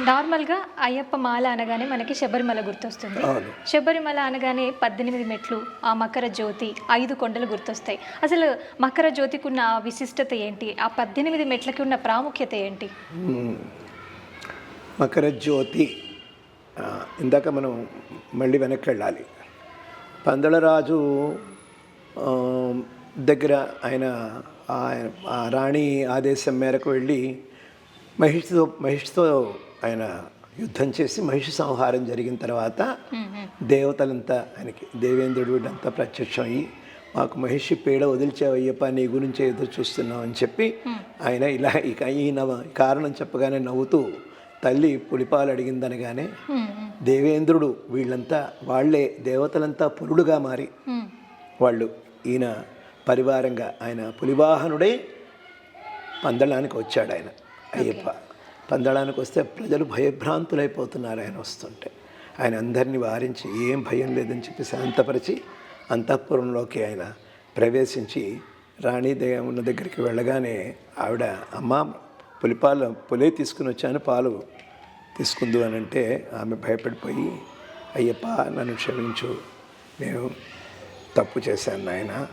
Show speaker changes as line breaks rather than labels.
నార్మల్గా అయ్యప్ప మాల అనగానే మనకి శబరిమల గుర్తొస్తుంది. శబరిమల అనగానే పద్దెనిమిది మెట్లు ఆ మకర జ్యోతి ఐదు కొండలు గుర్తొస్తాయి. అసలు మకర జ్యోతికి ఉన్న ఆ విశిష్టత ఏంటి? ఆ పద్దెనిమిది మెట్లకి ఉన్న ప్రాముఖ్యత ఏంటి.
మకర జ్యోతి ఇందాక మనం మళ్ళీ వెనక్కి వెళ్ళాలి. పందలరాజు దగ్గర ఆయన రాణి ఆదేశం మేరకు వెళ్ళి మహిషితో మహిషితో ఆయన యుద్ధం చేసి మహిషి సంహారం జరిగిన తర్వాత దేవతలంతా ఆయనకి దేవేంద్రుడు వీళ్ళంతా ప్రత్యక్షం అయ్యి మాకు మహిషి పీడ వదిలిచావయ్యప్ప నీ గురించి ఎదురు చూస్తున్నాం అని చెప్పి ఆయన ఇలా ఇక ఈ నవ కారణం చెప్పగానే నవ్వుతూ తల్లి పులిపాలు అడిగిందనగానే దేవేంద్రుడు వీళ్ళంతా వాళ్ళే దేవతలంతా పురుడుగా మారి. వాళ్ళు ఈయన పరివారంగా ఆయన పులివాహనుడే పందళానికి వచ్చాడు ఆయన. అయ్యప్ప పందళానికి వస్తే ప్రజలు భయభ్రాంతులైపోతున్నారు ఆయన వస్తుంటే. ఆయన అందరినీ వారించి ఏం భయం లేదని చెప్పి శాంతపరిచి అంతఃపురంలోకి ఆయన ప్రవేశించి రాణీదేవి ఉన్న దగ్గరికి వెళ్ళగానే ఆవిడ అమ్మ పులిపాలు పులే తీసుకుని వచ్చాను పాలు తీసుకుందు అని అంటే ఆమె భయపడిపోయి అయ్యప్ప నన్ను క్షమించు నేను తప్పు చేశాను నాయన.